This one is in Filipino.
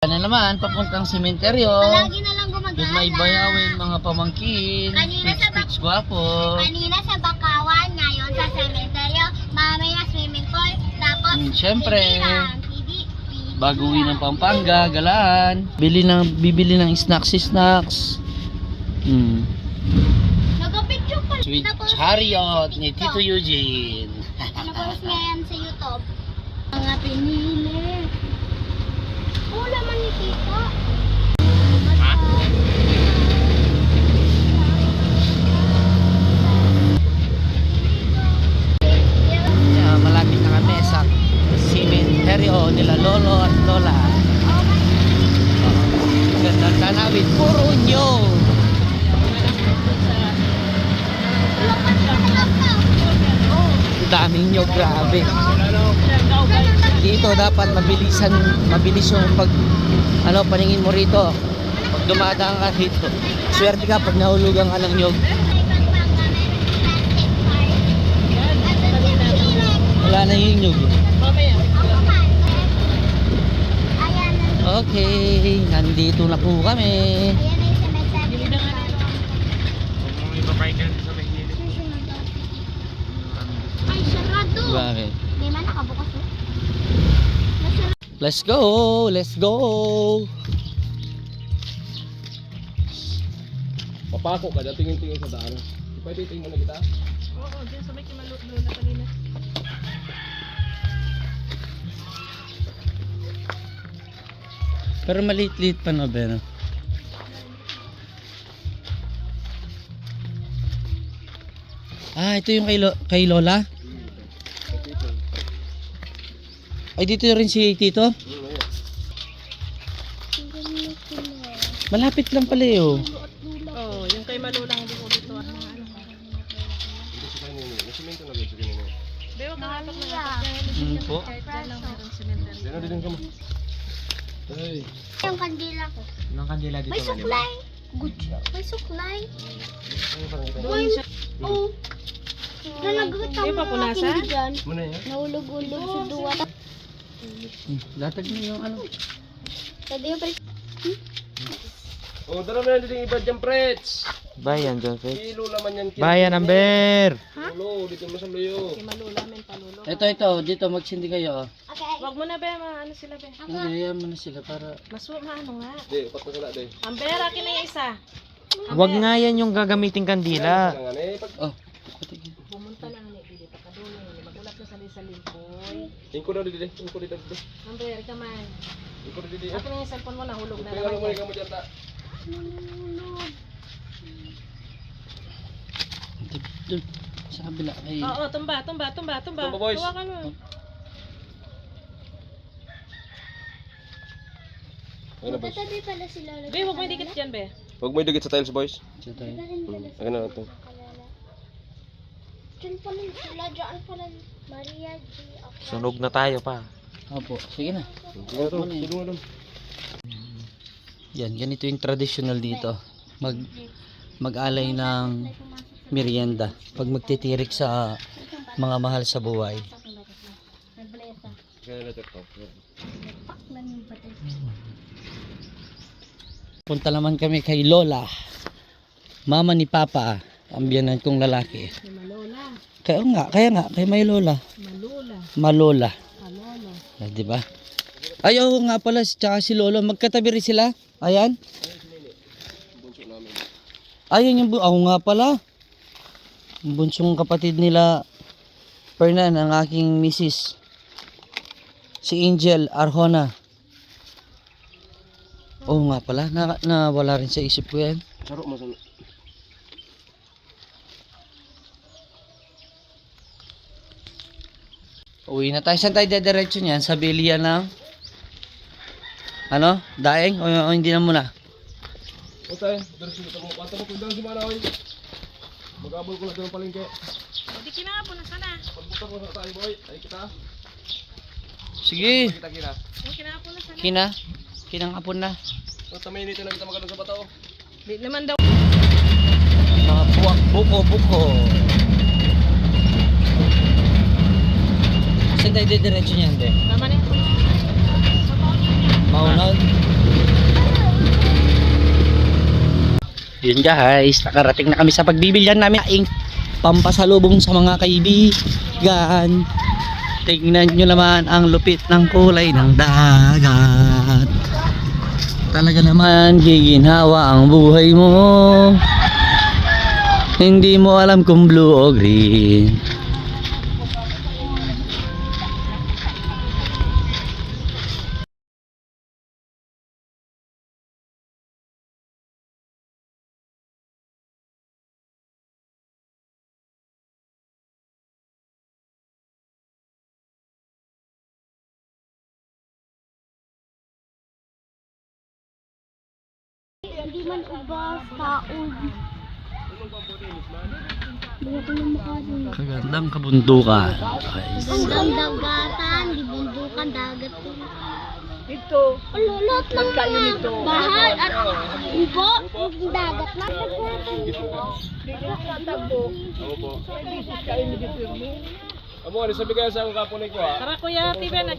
na naman, papuntang sementeryo. Palagi na lang gumagala. may bayawin, mga pamangkin. Kanina Pitch, sa bak- pitch, gwapo. Kanina sa Bakawan, ngayon sa cemetery, mamaya swimming pool, tapos Mm, pidiran. Bago uwi ng Pampanga, galaan. Bili ng, bibili ng snacks, snacks. Hmm. Nagpa-picture pa. Sweet chariot ni. Tito Eugene. Napost niya yan sa YouTube. Mga pinili. Oo, laman ni Tito. Ha? Yeah, malapit na kami sa sementeryo nila Lolo at Lola. Ganda ng tanawin, puro nyo. Ang daming nyo, grabe. Dito dapat mabilisan, mabilis yung pag, ano, paningin mo rito. Pag dumadaan ka rito. Swerte ka pag nahulugan ka ng nyog. Wala na yung nyog. Okay, nandito na po kami. Ay, sarado. Bakit? Di man nakabukas oh. Nasarado. Let's go! Let's go! Papako ka, tingin-tingin sa daan. Pwede tingin mo na kita? Oo, dyan sa may kimalulo na kanina. Pero maliit-liit pa no, Beno. Ah, ito yung kay, Lo- kay Lola? Ay, dito rin si Tito? Malapit lang pala eh, oh. Oo, yung kay malulang hindi ko dito. ah. Hindi si kanino. Nasimento na na. Hmm po. Cemetery. Dino din ka mo. Ay. Yung kandila ko. Nang kandila May suklay. Good job. May suklay. Ano? Doon siya. Oo. Nalagot ang mga yan. Nahulog-ulog sa duwa. Latag mo yung ano. Sabi yung pres- Oh, dala mo yan din iba dyan, Prets. Bayan, Joseph. Kilo naman yan. kilo. Bayan, Amber! Ulo, dito mo sa. Kay malula men palulo. Ito, ito. Dito, magsindi kayo. oh. Okay. Wag mo na be, ma ano sila be. Hindi, yan mo na sila para... Masu maano nga. Di, upat na sila, di. Amber, akin na yung isa. Wag nga yan yung gagamiting kandila. Kailangan eh, pag Oh. Pumunta na ni dili pa kadulo ni magulat na sa sa limpoy. Ingko daw dito, ingko dito dito. Amber, come on. Ingko dito. Akin na yung cellphone mo nahulog na ano mo ikaw mo dyan ta. Doon, sa kabila. Ay, Oo, tumba, tumba, tumba, tumba. Tumba, boys. Hawakan mo. Ayun na, boys. Magkatabi pala sila. Be, wag mo dikit dyan be. Huwag mo idugit sa tiles, boys. sa tayo. Akin na ito. Diyan pala sila. Diyan pala. Maria G. Ako. Sunog na tayo pa. Opo, sige na. Na doon. Yan, ganito yung traditional dito. Mag mag-alay ng merienda pag magtitirik sa mga mahal sa buhay. Punta naman kami kay Lola. Mama ni Papa, ang biyanan kong lalaki. Malola, Kaya nga, kaya nga, kay may Lola. Malula, Malola. Malolo. Ah, di ba? Ay, oo nga pala, tsaka si Lolo. Magkatabi rin sila. Ayan. Ayun yung, bu- ako nga pala. Bunsong kapatid nila, Fernan, ang aking misis. Si Angel Arjona. Oo nga pala, na, nawala rin sa isip ko yan. Charo mo Uwi na tayo. Saan tayo dediretso niyan? Sa Belia ng... Ano? Daeng? O, o hindi na muna? O tayo, dito sila mo. Kanta mo kung daan si Manahoy. Mag-abol ko na doon palengke. Di kinapon na sana. Pagbuta ko na tayo, boy. Ay kita. Sige. Kita-kita. Yung kinapon na sana. Kina. Kinang apon na. O, tamayinitin na kita magandang sa bato. Di naman daw. Mga buwak buko-buko. Saan tayo didiretso niyan, te? Tama na yan. Maunod. Yun guys, nakarating na kami sa pagbibilyan namin aing pampasalubong sa mga kaibigan. Tingnan nyo naman ang lupit ng kulay ng dagat. Talaga naman giginhawa ang buhay mo. Hindi mo alam kung blue o green. Hindi man ubas, makadun. Kagandang kabundukan. guys. Hanggang dagatan, dibundukan dagat ko. Dito. Ano, lahat ng Magkano mga bahay at ubo, dagat na. Dito sa tagbo. Ako po. Kain mo dito. Amo, ano sabi kayo sa akong kapunay ko ha? Tara kuya, tiba na.